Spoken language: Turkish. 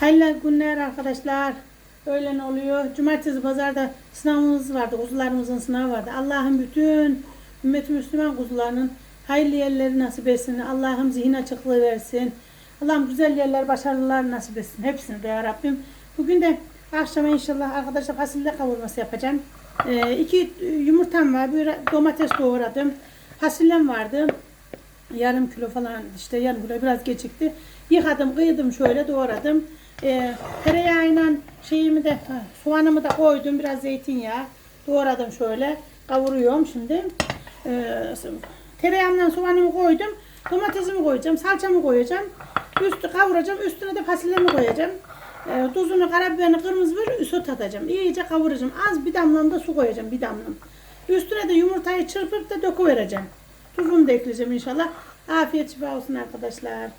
Hayırlı günler arkadaşlar. Öğlen oluyor. Cumartesi pazarda sınavımız vardı. Kuzularımızın sınavı vardı. Allah'ım bütün ümmet Müslüman kuzularının hayırlı yerleri nasip etsin. Allah'ım zihin açıklığı versin. Allah'ım güzel yerler, başarılar nasip etsin. Hepsini de Rabbim. Bugün de akşama inşallah arkadaşlar fasulye kavurması yapacağım. Ee, iki yumurtam var. Bir domates doğradım. Fasulyem vardı. Yarım kilo falan işte yarım kilo biraz gecikti. Yıkadım, kıydım şöyle doğradım. Ee, tereyağıyla şeyimi de soğanımı da koydum. Biraz zeytinyağı doğradım şöyle. Kavuruyorum şimdi. Ee, tereyağımla soğanımı koydum. Domatesimi koyacağım, salçamı koyacağım. Üstü kavuracağım. Üstüne de fasulyemi koyacağım. Ee, tuzunu, karabiberini, kırmızı biber süt atacağım. İyice kavuracağım. Az bir damla da su koyacağım. Bir damla. Üstüne de yumurtayı çırpıp da döküvereceğim. Tuzunu da ekleyeceğim inşallah. Afiyet şifa olsun arkadaşlar.